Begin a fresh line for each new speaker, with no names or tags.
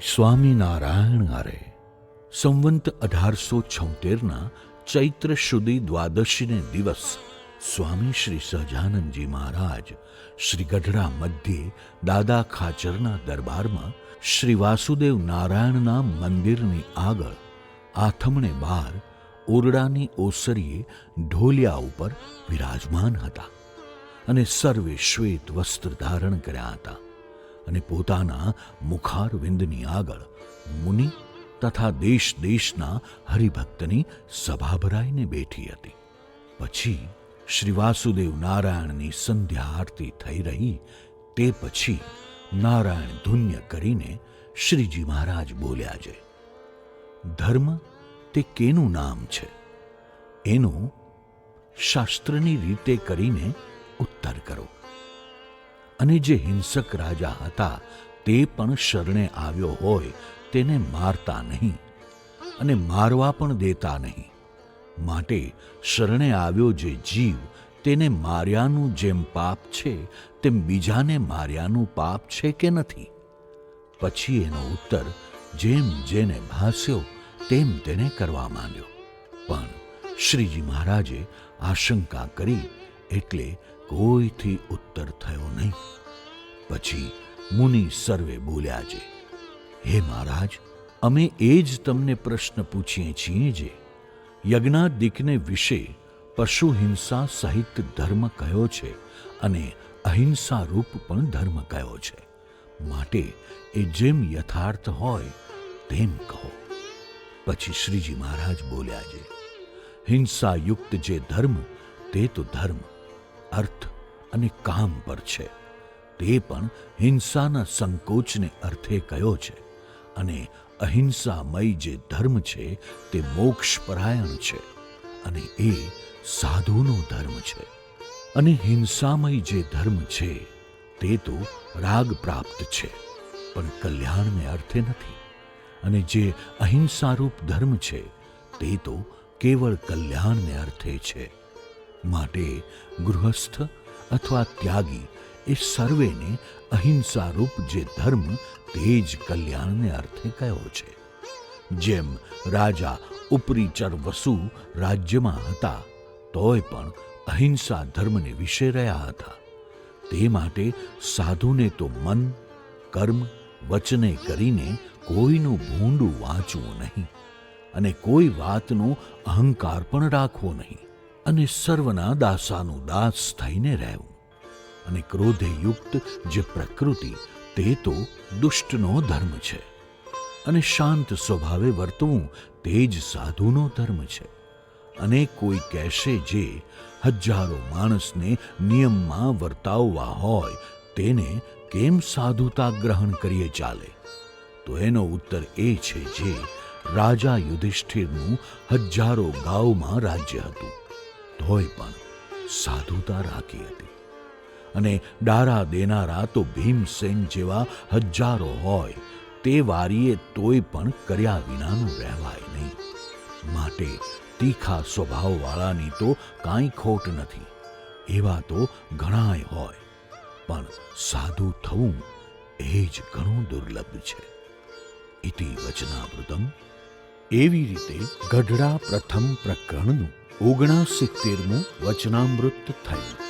સ્વામિનારાયણ આરે, સંવંત અઢારસો છોતેરના ચૈત્ર સુધી દ્વાદશીને દિવસ સ્વામી શ્રી સહજાનંદજી મહારાજ શ્રી ગઢડા મધ્યે દાદા ખાચરના દરબારમાં શ્રી વાસુદેવ નારાયણના મંદિરની આગળ આથમણે બહાર ઓરડાની ઓસરીએ ઢોલિયા ઉપર વિરાજમાન હતા અને સર્વે શ્વેત વસ્ત્ર ધારણ કર્યા હતા. અને પોતાના મુખારવિંદની આગળ મુનિ તથા દેશ દેશના હરિભક્તની સભા ભરાઈને બેઠી હતી. પછી શ્રી વાસુદેવ નારાયણની સંધ્યા આરતી થઈ રહી, તે પછી નારાયણ ધુન્ય કરીને શ્રીજી મહારાજ બોલ્યા છે, ધર્મ તે કેનું નામ છે? એનું શાસ્ત્રની રીતે કરીને ઉત્તર કરો. અને જે હિંસક રાજા હતા, તે પણ શરણે આવ્યો હોય, તેને મારતા નહીં અને મારવા પણ દેતા નહીં. માટે શરણે આવ્યો જે જીવ, તેને માર્યાનું જેમ પાપ છે, તેમ બીજાને માર્યાનું પાપ છે કે નથી? પછી એનો ઉત્તર, જેમ જેને ભાસ્યો, તેમ તેને કરવા માંડ્યો. પણ શ્રીજી મહારાજે આશંકા કરી, એટલે કોઈથી ઉત્તર થયો નહીં પછી મુનિ સર્વે બોલ્યા છે, હે મહારાજ, અમે એ જ તમને પ્રશ્ન પૂછીએ છીએ જે યજ્ઞાદિકને વિશે પશુ હિંસા સહિત ધર્મ કયો છે અને અહિંસા રૂપ પણ ધર્મ કયો છે? માટે એ જેમ યથાર્થ હોય તેમ કહો. પછી શ્રીજી મહારાજ બોલ્યા છે, હિંસાયુક્ત જે ધર્મ, તે તો ધર્મ, અર્થ અને કામ પર છે. તે પણ હિંસાના સંકોચને અર્થે કયો છે અને અહિંસામય જે ધર્મ છે તે મોક્ષપરાયણ છે અને એ સાધુનો ધર્મ છે. અને હિંસામય જે ધર્મ છે તે તો રાગ પ્રાપ્ત છે, પણ કલ્યાણને અર્થે નથી. અને જે અહિંસારૂપ ધર્મ છે તે તો કેવળ કલ્યાણને અર્થે છે. માટે ગૃહસ્થ અથવા ત્યાગી એ સર્વેને અહિંસારૂપ જે ધર્મ તે જ કલ્યાણને અર્થે કયો છે. જેમ રાજા ઉપરી ચર વસુ રાજ્યમાં હતા, તોય પણ અહિંસા ધર્મને વિશે રહ્યા હતા. તે માટે સાધુને તો મન, કર્મ, વચને કરીને કોઈનું ભૂંડું વાંચવું નહીં અને કોઈ વાતનો અહંકાર પણ રાખવો નહીં. અને સર્વના દાસાનું દાસ થઈને રહેવું અને ક્રોધે યુક્ત જે પ્રકૃતિ, તે તો દુષ્ટનો ધર્મ છે અને શાંત સ્વભાવે વર્તવું તે જ સાધુનો ધર્મ છે. અને કોઈ કહેશે જે હજારો માણસને નિયમમાં વર્તાવવા હોય, તેને કેમ સાધુતા ગ્રહણ કરીએ ચાલે? તો એનો ઉત્તર એ છે જે રાજા યુધિષ્ઠિરનું હજારો ગાઉમાં રાજ્ય હતું. તોય પણ સાધુતા રાખી હતી. અને ડારા દેનારા તો ભીમસેન જેવા હજારો હોય તે વારીએ તોય પણ કર્યા વિનાનું રહેવાય નહીં. માટે તીખા સ્વભાવવાળાની તો કાંઈ ખોટ નથી. એવા તો ઘણાય હોય, પણ સાધુ થવું એ જ ઘણું દુર્લભ છે. ઇતિ વચનામૃતમ. એવી રીતે ગઢડા પ્રથમ પ્રકરણનું ઓગણસિત્તેરમું વચનામૃત થયું.